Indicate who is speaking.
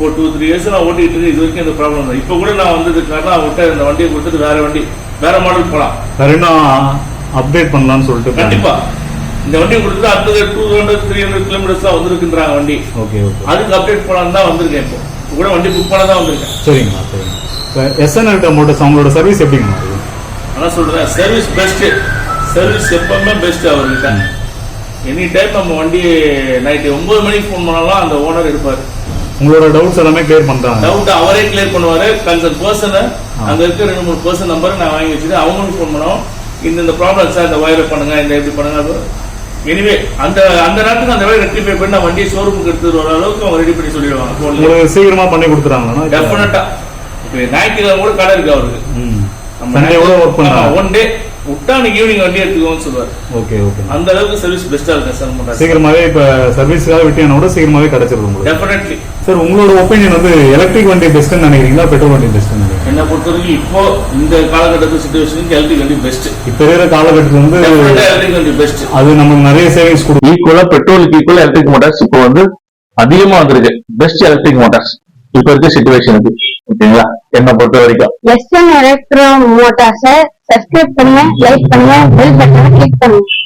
Speaker 1: இப்போ two three years நான் ஓட்டிட்டு இருக்கேன் இது வரைக்கும் இந்த ப்ராப்ளம் இல்லை. இப்போ கூட நான் வந்ததுக்கு காரணம் அவங்ககிட்ட இந்த வண்டியை கொடுத்துட்டு வேற வண்டி வேற மாடல்
Speaker 2: வேற இன்னும் அப்டேட் பண்ணலாம்னு சொல்லிட்டு
Speaker 1: கண்டிப்பா. இந்த வண்டியை கொடுத்துட்டு அடுத்தது two hundred three hundred kilometres தான் வந்திருக்குன்றாங்க வண்டி.
Speaker 2: ஓகே ஓகே
Speaker 1: அதுக்கு அப்டேட் போலான்னு தான் வந்திருக்கேன் இப்போ. கூட வண்டி புக் பண்ண தான் வந்திருக்கேன்.
Speaker 2: சரிங்கண்ணா சரிங்க இப்போ எஸ்என்எல்ட மோட்டர்ஸ் அவங்களோட சர்வீஸ் எப்படிங்கண்ணா இருக்கு?
Speaker 1: அதான் சொல்றேன் சர்வீஸ் பெஸ்ட் சர்வீஸ் எப்பவுமே பெஸ்ட் அவர்கிட்ட. எனி டைம் நம்ம வண்டி நைட்டு ஒன்பது மணிக்கு ஃபோன் பண்ணாலும் அந்த ஓனர் எடுப்பாரு
Speaker 2: உங்களோட டவுட்ஸ் எல்லாமே கிளியர் பண்றாங்க.
Speaker 1: டவுட் அவரே கிளியர் பண்ணுவாரு. கன்சர்ன் பர்சன் அங்க இருக்க ரெண்டு மூணு பர்சன் நம்பர் நான் வாங்கி வச்சுட்டு அவங்களுக்கு ஃபோன் பண்ணுவோம் இந்த இந்த ப்ராப்ளம் சார் இந்த வயரை பண்ணுங்க இந்த எப்படி பண்ணுங்க. எனிவே அந்த அந்த நேரத்துக்கு அந்த வயரை ரெக்டிஃபை பண்ணி நான் வண்டியை ஷோரூமுக்கு எடுத்துட்டு வர அளவுக்கு அவங்க ரெடி பண்ணி சொல்லிடுவாங்க
Speaker 2: சீக்கிரமா பண்ணி கொடுத்துறாங்கண்ணா
Speaker 1: டெஃபினட்டா ஞாயிற்றுக்கிழமை கூட கடை இருக்கு அவருக்கு. ஒன் டே விட்டா அன்னைக்கு ஈவினிங் வண்டி எடுத்துக்கோன்னு சொல்லுவார்.
Speaker 2: ஓகே ஓகே
Speaker 1: அந்த அளவுக்கு சர்வீஸ் பெஸ்டா இருக்கு சார் மோட்டார்
Speaker 2: சீக்கிரமாவே இப்ப சர்வீஸ்க்காக விட்டியான கூட சீக்கிரமாவே கிடைச்சிருது உங்களுக்கு.
Speaker 1: டெஃபினெட்லி
Speaker 2: சார் உங்களோட ஒப்பீனியன் வந்து எலக்ட்ரிக் வண்டி பெஸ்ட்னு நினைக்கிறீங்களா பெட்ரோல் வண்டி பெஸ்ட்னு
Speaker 1: என்ன பொறுத்தவரைக்கும் இப்போ இந்த காலகட்டத்து சுச்சுவேஷனுக்கு எலக்ட்ரிக் வண்டி பெஸ்ட்
Speaker 2: இப்ப இருக்கிற காலகட்டத்தில் வந்து
Speaker 1: எலக்ட்ரிக் வண்டி பெஸ்ட்
Speaker 2: அது நமக்கு நிறைய சேவிங்ஸ் கொடுக்கும்
Speaker 3: ஈக்குவலா பெட்ரோலுக்கு ஈக்குவல் எலக்ட்ரிக் மோட்டார்ஸ் இப்போ வந்து அதிகமா வந்திருக்கு பெஸ்ட் எலக்ட்ரிக் மோட்டார்ஸ் இப்ப இருக்க சுச்சுவேஷனுக்கு ஓகேங்களா என்ன பொறுத்த வரைக்கும்
Speaker 4: எஸ்என் எலக்ட்ரோ மோட்டார்ஸை சப்ஸ்கிரைப் பண்ணுங்க லைக் பண்ணுங்க பெல் பட்டனை கிளிக் பண்ணுங்க.